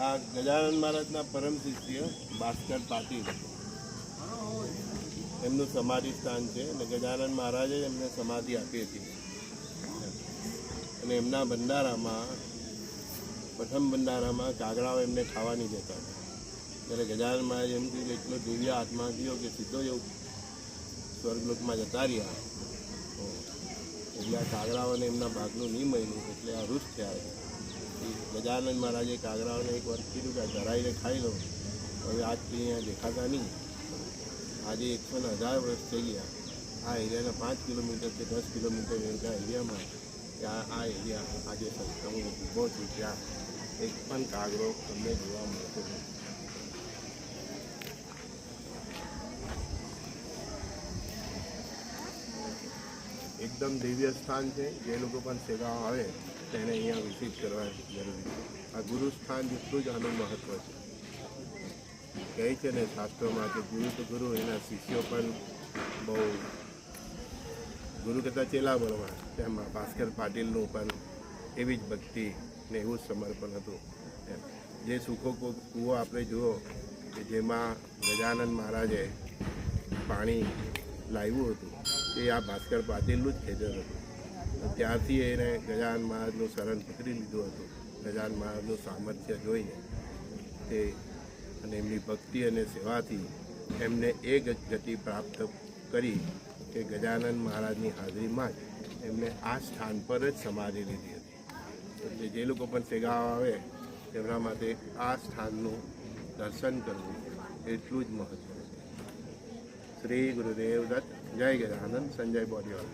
આ ગજાનંદ મહારાજના પરમ શિષ્ય ભાસ્કર પાટીલ. એમનું સમાધિ સ્થાન છે અને ગજાનંદ મહારાજે એમને સમાધિ આપી હતી. અને એમના ભંડારામાં, પ્રથમ ભંડારામાં કાગડાઓ એમને ખાવાની દેતા હતા. ત્યારે ગજાનંદ મહારાજ એમ કીધું એટલો દિવ્ય આત્મા થયો કે સીધો એવું સ્વર્ગલોકમાં જતા રહ્યા. એટલે આ કાગડાઓને એમના ભાગનું નહીં મળ્યું, એટલે આ રૂસ થયા. ગજાનંદ મહારાજે કાગરાઓને એક વાર કીધું કે ધરાઈને ખાઈ લો. હવે આજથી અહીંયા દેખાતા નહીં. આજે એકસો ને હજાર વર્ષ થઈ ગયા. આ એરિયાના પાંચ કિલોમીટર કે દસ કિલોમીટર એના એરિયામાં ત્યાં આ એરિયા આજે સંસ્થાઓ ઊભો છું. ત્યાં એક પણ કાગરો તમને જોવા મળતો નથી. એકદમ દિવ્ય સ્થાન છે. જે લોકો પણ સેવા આવે, તેને અહીંયા વિઝિટ કરવા જરૂરી છે. આ ગુરુ સ્થાન જેટલું જ આનું મહત્ત્વ છે. કહે છે ને શાસ્ત્રોમાં કે ગુરુ તો ગુરુ, એના શિષ્યો પણ બહુ ગુરુ કરતા ચેલા બનવા. તેમાં ભાસ્કર પાટીલનું પણ એવી જ ભક્તિ ને એવું જ સમર્પણ હતું. જે સુખો કૂવો આપણે જુઓ કે જેમાં ગજાનંદ મહારાજે પાણી લાવ્યું હતું. એ આ ભાસ્કર પાટીલનું જ ખેતર હતું. ત્યાંથી એને ગજાન મહારાજનું શરણ પકડી લીધું હતું. ગજાન મહારાજનું સામર્થ્ય જોઈને તે અને એમની ભક્તિ અને સેવાથી એમને એ ગતિ પ્રાપ્ત કરી કે ગજાનંદ મહારાજની હાજરીમાં જ એમને આ સ્થાન પર જ સમાધિ લીધી હતી. એટલે જે લોકો પણ સેગાવ આવે તેમના માટે આ સ્થાનનું દર્શન કરવું એટલું જ મહત્વનું છે શ્રી ગુરુદેવ દત્ત જય ગજાનંદ સંજય બોરીવાલ